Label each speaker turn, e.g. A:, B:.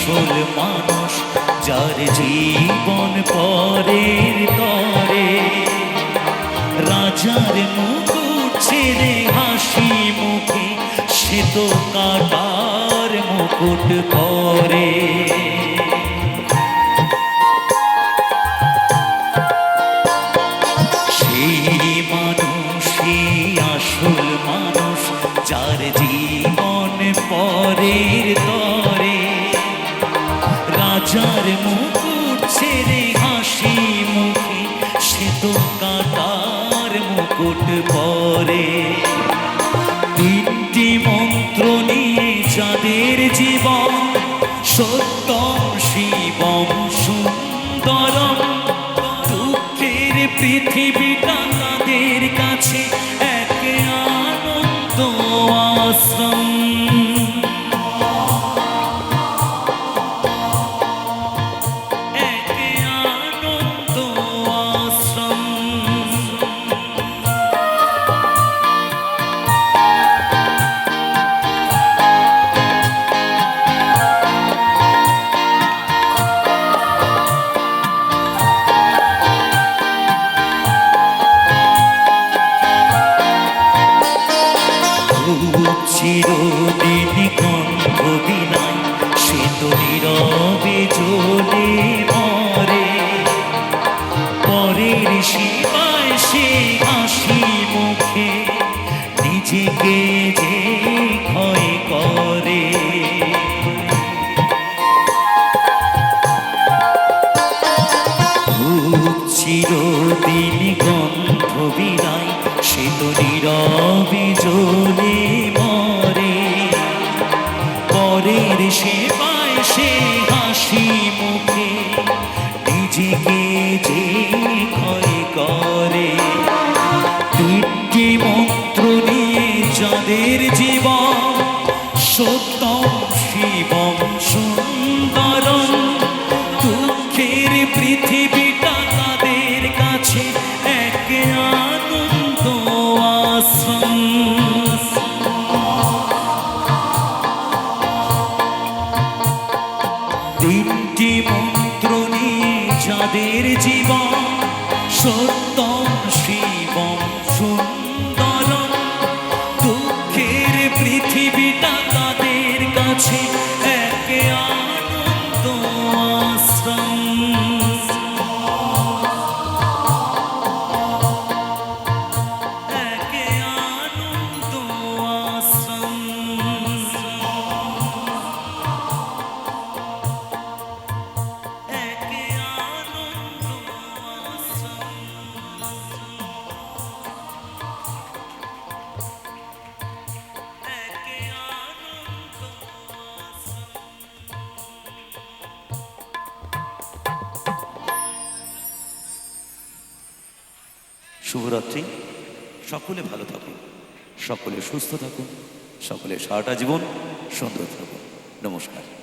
A: আসল মানুষ যার জীবন পরের তরে। রাজার মুকুট ছেড়ে হাসি মুখে, সে তো কাটার মুকুট পরে। মানুষ, যার জীবন পরের তো কাটার মুকুট পরে। তিনটি মন্ত্র নিয়ে যাদের জীবন, সত্যম শিবম সুন্দরম। দুঃখের পৃথিবীটা তাদের কাছে এক আনন্দ আশ্রম। নিজেকে যে ভয় করে চিরদিন গন্ধ বিদায়, সে তো নীরবে জ্বলে মরে। পরের সেবায় সে হাসি মুখে যাদের জীবন সত্যম শুভরাত্রি। সকলে ভালো থাকুন। সকলে সুস্থ থাকুন। সকলে সারাটা জীবন সুন্দর থাকুন। নমস্কার।